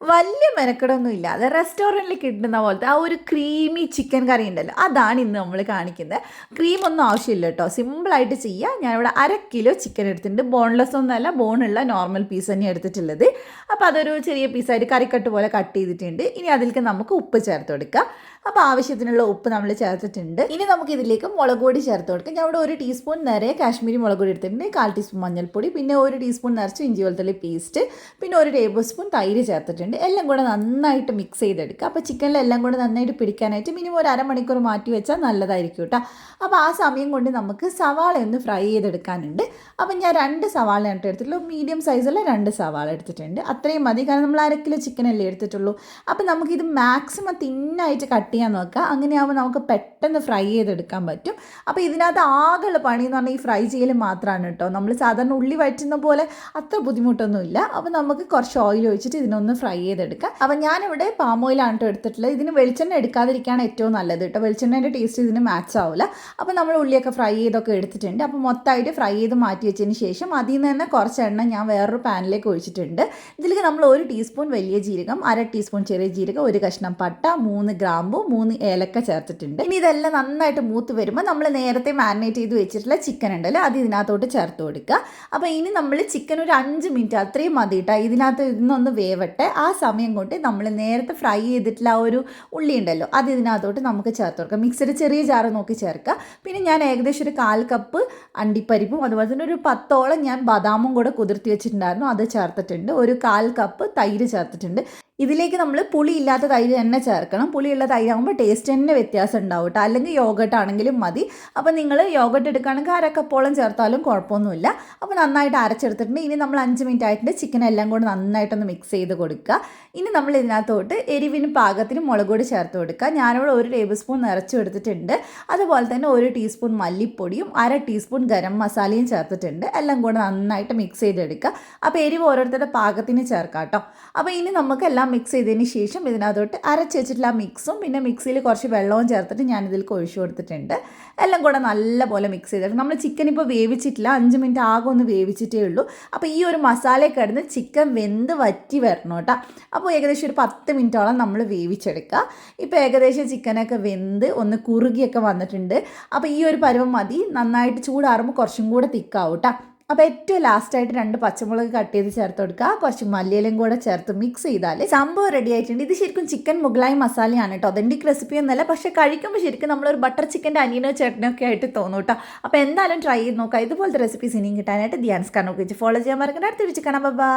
വലിയ മെനക്കെടൊന്നും ഇല്ലാതെ റെസ്റ്റോറന്റിൽ കിട്ടുന്ന പോലത്തെ ആ ഒരു ക്രീമി ചിക്കൻ കറി ഉണ്ടല്ലോ. അതാണ് ഇന്ന് നമ്മൾ കാണിക്കുന്നത്. ക്രീം ഒന്നും ആവശ്യമില്ല കേട്ടോ സിമ്പിളായിട്ട് ചെയ്യുക ഞാനിവിടെ അര കിലോ ചിക്കൻ എടുത്തിട്ടുണ്ട്. ബോൺലെസ് ഒന്നുമല്ല ബോണുള്ള നോർമൽ പീസ് തന്നെ എടുത്തിട്ടുള്ളത്. അപ്പോൾ അതൊരു ചെറിയ പീസായിട്ട് കറിക്കട്ട് പോലെ കട്ട് ചെയ്തിട്ടുണ്ട്. ഇനി അതിലേക്ക് നമുക്ക് ഉപ്പ് ചേർത്ത് കൊടുക്കാം. അപ്പോൾ ആവശ്യത്തിനുള്ള ഉപ്പ് നമ്മൾ ചേർത്തിട്ടുണ്ട്. ഇനി നമുക്ക് ഇതിലേക്ക് മുളക് പൊടി ചേർത്ത് കൊടുക്കാം. ഞാൻ ഇവിടെ ഒരു ടീസ്പൂൺ നിറയെ കാശ്മീരി മുളക് പൊടി എടുത്തിട്ടുണ്ട്. കാൽ ടീസ്പൂൺ മഞ്ഞൾപ്പൊടി പിന്നെ ഒരു ടീസ്പൂൺ നിറച്ച് ഇഞ്ചി വെളുത്തുള്ളി പേസ്റ്റ് പിന്നെ ഒരു ടേബിൾ സ്പൂൺ തൈര് ചേർത്തിട്ടുണ്ട്. എല്ലാം കൂടെ നന്നായിട്ട് മിക്സ് ചെയ്തെടുക്കുക. അപ്പോൾ ചിക്കനിൽ എല്ലാം കൂടെ നന്നായിട്ട് പിടിക്കാനായിട്ട് മിനിമം ഒരു അരമണിക്കൂർ മാറ്റി വെച്ചാൽ നല്ലതായിരിക്കും കേട്ടോ. അപ്പോൾ ആ സമയം കൊണ്ട് നമുക്ക് സവാള ഒന്ന് ഫ്രൈ ചെയ്തെടുക്കാനുണ്ട്. അപ്പോൾ ഞാൻ രണ്ട് സവാളയാണ് എടുത്തിട്ടുള്ളൂ. മീഡിയം സൈസുള്ള രണ്ട് സവാള എടുത്തിട്ടുണ്ട്. അത്രയും മതി. കാരണം നമ്മൾ അര കിലോ ചിക്കനല്ലേ എടുത്തിട്ടുള്ളൂ. അപ്പോൾ നമുക്കിത് മാക്സിമം തിന്നായിട്ട് കട്ട് ചെയ്യാൻ നോക്കുക. അങ്ങനെയാകുമ്പോൾ നമുക്ക് പെട്ടെന്ന് ഫ്രൈ ചെയ്തെടുക്കാൻ പറ്റും. അപ്പോൾ ഇതിനകത്ത് ആകെയുള്ള പണി എന്ന് പറഞ്ഞാൽ ഈ ഫ്രൈ ചെയ്യൽ മാത്രമാണ് കേട്ടോ. നമ്മൾ സാധാരണ ഉള്ളി വഴറ്റുന്ന പോലെ അത്ര ബുദ്ധിമുട്ടൊന്നുമില്ല. അപ്പോൾ നമുക്ക് കുറച്ച് ഓയിൽ ഒഴിച്ചിട്ട് ഇതിനൊന്ന് ഫ്രൈ ചെയ്തെടുക്കാം അപ്പോൾ ഞാനിവിടെ പാം ഓയിലാണ് കേട്ടോ എടുത്തിട്ടുള്ളത്. ഇതിന് വെളിച്ചെണ്ണ എടുക്കാതിരിക്കുകയാണ് ഏറ്റവും നല്ലത് കേട്ടോ വെളിച്ചെണ്ണേന്റെ ടേസ്റ്റ് ഇതിന് മാച്ച് ആവില്ല അപ്പോൾ നമ്മൾ ഉള്ളിയൊക്കെ ഫ്രൈ ചെയ്തൊക്കെ എടുത്തിട്ടുണ്ട്. അപ്പോൾ മൊത്തമായിട്ട് ഫ്രൈ ചെയ്ത് മാറ്റി വെച്ചതിന് ശേഷം അതിൽ നിന്ന് തന്നെ കുറച്ച് എണ്ണ ഞാൻ വേറൊരു പാനിലേക്ക് ഒഴിച്ചിട്ടുണ്ട്. ഇതിലേക്ക് നമ്മൾ ഒരു ടീസ്പൂൺ വലിയ ജീരകം അര ടീസ്പൂൺ ചെറിയ ജീരകം ഒരു കഷ്ണം പട്ട മൂന്ന് ഗ്രാമ്പു മൂന്ന് ഏലക്ക ചേർത്തിട്ടുണ്ട്. ഇനി ഇതെല്ലാം നന്നായിട്ട് മൂത്ത് വരുമ്പോൾ നമ്മൾ നേരത്തെ മാരിനേറ്റ് ചെയ്ത് വെച്ചിട്ടുള്ള ചിക്കൻ ഉണ്ടല്ലോ അത് ഇതിനകത്തോട്ട് ചേർത്ത് കൊടുക്കുക. അപ്പോൾ ഇനി നമ്മൾ ചിക്കൻ ഒരു അഞ്ച് മിനിറ്റ് അത്രയും മതി കേട്ടോ ഇതിനകത്ത് ഇന്നൊന്ന് വേവട്ടെ. ആ സമയം കൊണ്ട് നമ്മൾ നേരത്തെ ഫ്രൈ ചെയ്തിട്ടുള്ള ആ ഒരു ഉള്ളി ഉണ്ടല്ലോ അത് ഇതിനകത്തോട്ട് നമുക്ക് ചേർത്ത് കൊടുക്കാം. മിക്സിയുടെ ചെറിയ ജാറ് നോക്കി ചേർക്കുക. പിന്നെ ഞാൻ ഏകദേശം ഒരു കാൽ കപ്പ് അണ്ടിപ്പരിപ്പും അതുപോലെ തന്നെ ഒരു പത്തോളം ഞാൻ ബദാമും കൂടെ കുതിർത്തി വെച്ചിട്ടുണ്ടായിരുന്നു അത് ചേർത്തിട്ടുണ്ട്. ഒരു കാൽ കപ്പ് തൈര് ചേർത്തിട്ടുണ്ട്. ഇതിലേക്ക് നമ്മൾ പുളി ഇല്ലാത്ത തൈര് തന്നെ ചേർക്കണം. പുളിയുള്ള തൈരാകുമ്പോൾ ടേസ്റ്റ് തന്നെ വ്യത്യാസം ഉണ്ടാവും കേട്ടോ അല്ലെങ്കിൽ യോഗട്ട് ആണെങ്കിലും മതി. അപ്പോൾ നിങ്ങൾ യോഗട്ട് എടുക്കുകയാണെങ്കിൽ അരക്കപ്പോളം ചേർത്താലും കുഴപ്പമൊന്നുമില്ല. അപ്പോൾ നന്നായിട്ട് അരച്ചെടുത്തിട്ടുണ്ട്. ഇനി നമ്മൾ അഞ്ച് മിനിറ്റ് ആയിട്ടുണ്ട്. ചിക്കൻ എല്ലാം കൂടി നന്നായിട്ടൊന്ന് മിക്സ് ചെയ്ത് കൊടുക്കുക. ഇനി നമ്മൾ ഇതിനകത്തോട്ട് എരിവിന് പാകത്തിന് മുളക് പൊടി ചേർത്ത് കൊടുക്കുക. ഞാനിവിടെ ഒരു ടേബിൾ സ്പൂൺ നിറച്ചു എടുത്തിട്ടുണ്ട്. അതുപോലെ തന്നെ ഒരു ടീസ്പൂൺ മല്ലിപ്പൊടിയും അര ടീസ്പൂൺ ഗരം മസാലയും ചേർത്തിട്ടുണ്ട്. എല്ലാം കൂടെ നന്നായിട്ട് മിക്സ് ചെയ്തെടുക്കുക. അപ്പോൾ എരിവ് ഓരോരുത്തരുടെ പാകത്തിന് ചേർക്കാം കേട്ടോ അപ്പോൾ ഇനി നമുക്ക് എല്ലാം മിക്സ് ചെയ്തതിന് ശേഷം ഇതിനകത്തോട്ട് അരച്ച് വെച്ചിട്ടുള്ള മിക്സും പിന്നെ മിക്സിയിൽ കുറച്ച് വെള്ളവും ചേർത്തിട്ട് ഞാൻ ഇതിൽ ഒഴിച്ചു കൊടുത്തിട്ടുണ്ട്. എല്ലാം കൂടെ നല്ലപോലെ മിക്സ് ചെയ്തിട്ട് നമ്മൾ ചിക്കൻ ഇപ്പോൾ വേവിച്ചിട്ടില്ല. അഞ്ച് മിനിറ്റ് ആകെ ഒന്ന് വേവിച്ചിട്ടേ ഉള്ളൂ. അപ്പോൾ ഈ ഒരു മസാല കിടന്ന് ചിക്കൻ വെന്ത് വറ്റി വരണം കേട്ടോ. അപ്പോൾ ഏകദേശം ഒരു പത്ത് മിനിറ്റോളം നമ്മൾ വേവിച്ചെടുക്കുക. ഇപ്പോൾ ഏകദേശം ചിക്കനൊക്കെ വെന്ത് ഒന്ന് കുറുകിയൊക്കെ വന്നിട്ടുണ്ട്. അപ്പോൾ ഈ ഒരു പരുവം മതി. നന്നായിട്ട് ചൂടാറുമ്പോൾ കുറച്ചും കൂടെ തിക്കാവും കേട്ടോ. അപ്പോൾ ഏറ്റവും ലാസ്റ്റായിട്ട് രണ്ട് പച്ചമുളക് കട്ട് ചെയ്ത് ചേർത്ത് കൊടുക്കുക. കുറച്ച് മല്ലിയിലും കൂടെ ചേർത്ത് മിക്സ് ചെയ്താൽ സംഭവം റെഡി ആയിട്ടുണ്ട്. ഇത് ശരിക്കും ചിക്കൻ മുഗ്ലായി മസാലയാണ് കേട്ടോ. അതെന്റെ റെസിപ്പി എന്നല്ല പക്ഷേ കഴിക്കുമ്പോൾ ശരിക്കും നമ്മളൊരു ബട്ടർ ചിക്കന്റെ അനിയനോ ചേട്ടനോ ഒക്കെ ആയിട്ട് തോന്നും കേട്ടോ. അപ്പോൾ എന്തായാലും ട്രൈ ചെയ്ത് നോക്കാം ഇതുപോലത്തെ റെസിപ്പീസ് ഇനിയും കിട്ടാനായിട്ട് ധ്യാൻസ് കാണാൻ ഫോളോ ചെയ്യാൻ മറക്കണ്ട. അടുത്ത വിളിച്ച് കാണാം. ബൈ